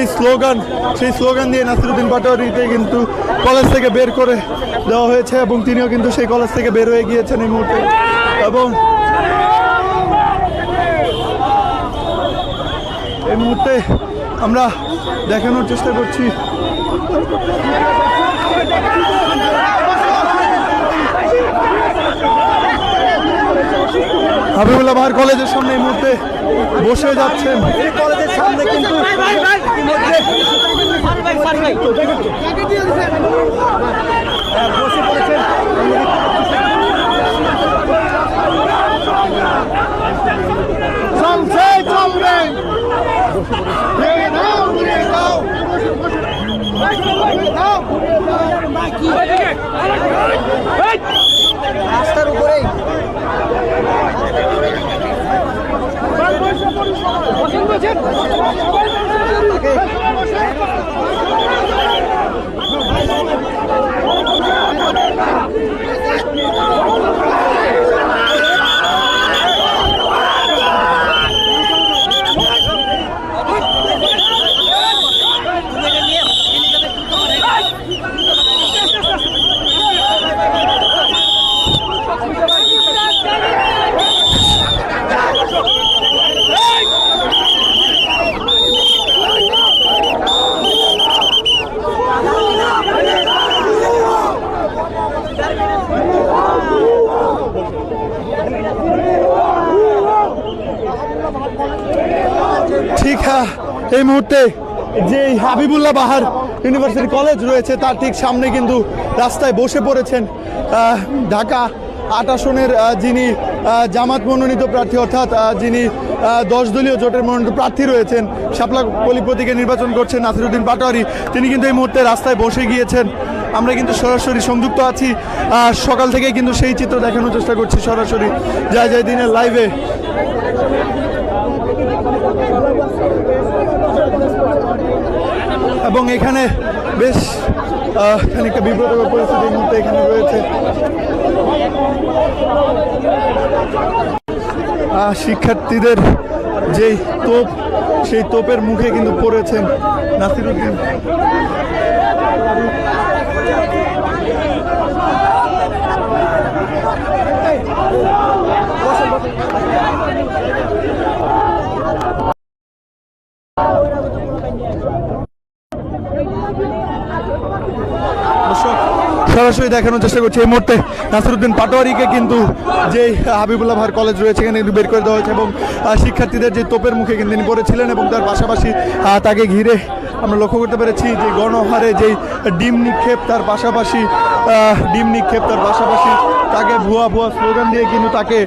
ভুয়া স্লোগান সেই স্লোগান দিয়ে নাসিরুদ্দিন পাটোয়ারিকে কিন্তু কলেজ থেকে বের করে দেওয়া হয়েছে এবং তিনিও কিন্তু সেই কলেজ থেকে বের হয়ে গিয়েছেন এই মুহূর্তে। এবং এই মুহূর্তে আমরা দেখানোর চেষ্টা করছি। হাবিবুল্লাহ বাহার কলেজের সামনে এই মুহূর্তে বসে যাচ্ছেন কলেজের সামনে কিন্তু এই মুহূর্তে যে হাবিবুল্লাহ বাহার ইউনিভার্সিটি কলেজ রয়েছে, তার ঠিক সামনে কিন্তু রাস্তায় বসে পড়েছেন ঢাকা আট আসনের যিনি জামাত মনোনীত প্রার্থী, অর্থাৎ যিনি দশ দলীয় জোটের মনোনীত প্রার্থী রয়েছেন, শাপলা কলি প্রতীকে নির্বাচন করছেন নাসিরুদ্দিন পাটোয়ারি, তিনি কিন্তু এই মুহূর্তে রাস্তায় বসে গিয়েছেন। আমরা কিন্তু সরাসরি সংযুক্ত আছি সকাল থেকে কিন্তু সেই চিত্র দেখানোর চেষ্টা করছি সরাসরি। যায় যায় দিনের লাইভে এবং এখানে বেশ খানিকটা বিব্রতকর পরিস্থিতি এই মুহূর্তে এখানে রয়েছে। শিক্ষার্থীদের যেই তোপ, সেই তোপের মুখে কিন্তু পড়েছেন নাসিরুদ্দিন। সরাসরি দেখানোর চেষ্টা করছি এই মুহূর্তে নাসিরুদ্দিন পাটোয়ারিকে কিন্তু যে হাবিবুল্লাহ ভার কলেজ রয়েছে, এখানে বের করে দেওয়া হয়েছে এবং শিক্ষার্থীদের যে তোপের মুখে কিন্তু তিনি পড়েছিলেন এবং তার পাশাপাশি তাকে ঘিরে আমরা লক্ষ্য করতে পেরেছি যে গণহারে যেই ডিম নিক্ষেপ তার পাশাপাশি ডিম নিক্ষেপ তার পাশাপাশি তাকে ভুয়া ভুয়া স্লোগান দিয়ে কিন্তু তাকে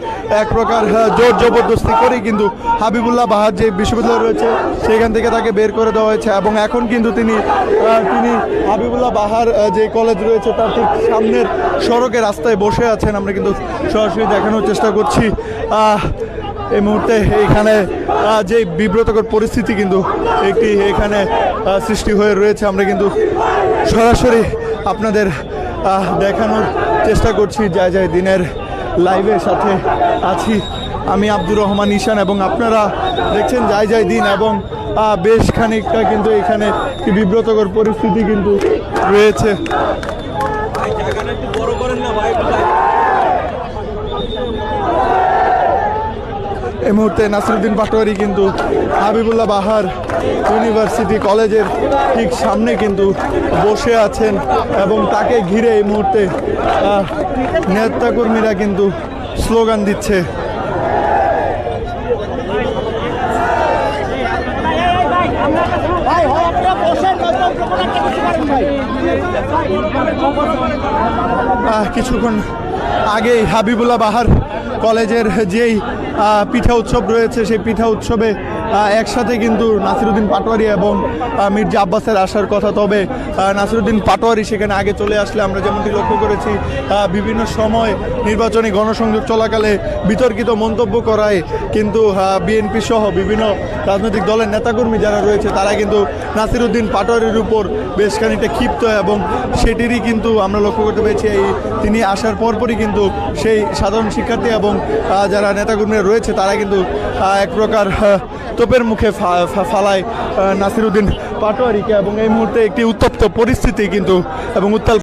এক প্রকার আহ, জোর জবরদস্তি করে কিন্তু হাবিবুল্লাহ বাহার যে বিশ্ববিদ্যালয় রয়েছে সেখান থেকে তাকে বের করে দেওয়া হয়েছে এবং এখন কিন্তু তিনি তিনি হাবিবুল্লাহ বাহার যে কলেজ রয়েছে তার ঠিক সামনের সড়কে রাস্তায় বসে আছেন। আমরা কিন্তু সরাসরি দেখানোর চেষ্টা করছি। এই মুহূর্তে এখানে যে বিব্রতকর পরিস্থিতি কিন্তু একটি এখানে সৃষ্টি হয়ে রয়েছে। আমরা কিন্তু সরাসরি আপনাদের দেখানোর চেষ্টা করছি যায় যায় দিনের লাইভের সাথে আছি আমি আব্দুর রহমান ইশান এবং আপনারা দেখছেন যায় যাই দিন এবং বেশ খানিকটা কিন্তু এখানে বিব্রতকর পরিস্থিতি কিন্তু রয়েছে। এই মুহূর্তে নাসিরুদ্দিন পাটোয়ারি কিন্তু হাবিবুল্লাহ বাহার ইউনিভার্সিটি কলেজের ঠিক সামনে কিন্তু বসে আছেন এবং তাকে ঘিরে এই মুহূর্তে নেতাকর্মীরা কিন্তু স্লোগান দিচ্ছে। কিছুক্ষণ আগেই হাবিবুল্লাহ বাহার কলেজের যেই পিঠা উৎসব রয়েছে। সেই পিঠা উৎসবে একসাথে কিন্তু নাসিরুদ্দিন পাটোয়ারি এবং মির্জা আব্বাসের আসার কথা। তবে নাসিরুদ্দিন পাটোয়ারি সেখানে আগে চলে আসলে আমরা যেমনটি লক্ষ্য করেছি বিভিন্ন সময় নির্বাচনী গণসংযোগ চলাকালে বিতর্কিত মন্তব্য করায় কিন্তু বিএনপি সহ বিভিন্ন রাজনৈতিক দলের নেতাকর্মী যারা রয়েছে, তারা কিন্তু নাসিরুদ্দিন পাটোয়ারির উপর বেশ খানিকটা ক্ষিপ্ত এবং সেটিরই কিন্তু আমরা লক্ষ্য করতে পেরেছি। এই তিনি আসার পরপরই কিন্তু সেই সাধারণ শিক্ষার্থী এবং যারা নেতাকর্মীরা রয়েছে, তারা কিন্তু এক প্রকার তোপের মুখে ফালায় নাসিরুদ্দিন পাটোয়ারিকে। এবং এই মুহূর্তে একটি উত্তপ্ত পরিস্থিতি কিন্তু, এবং উত্তাল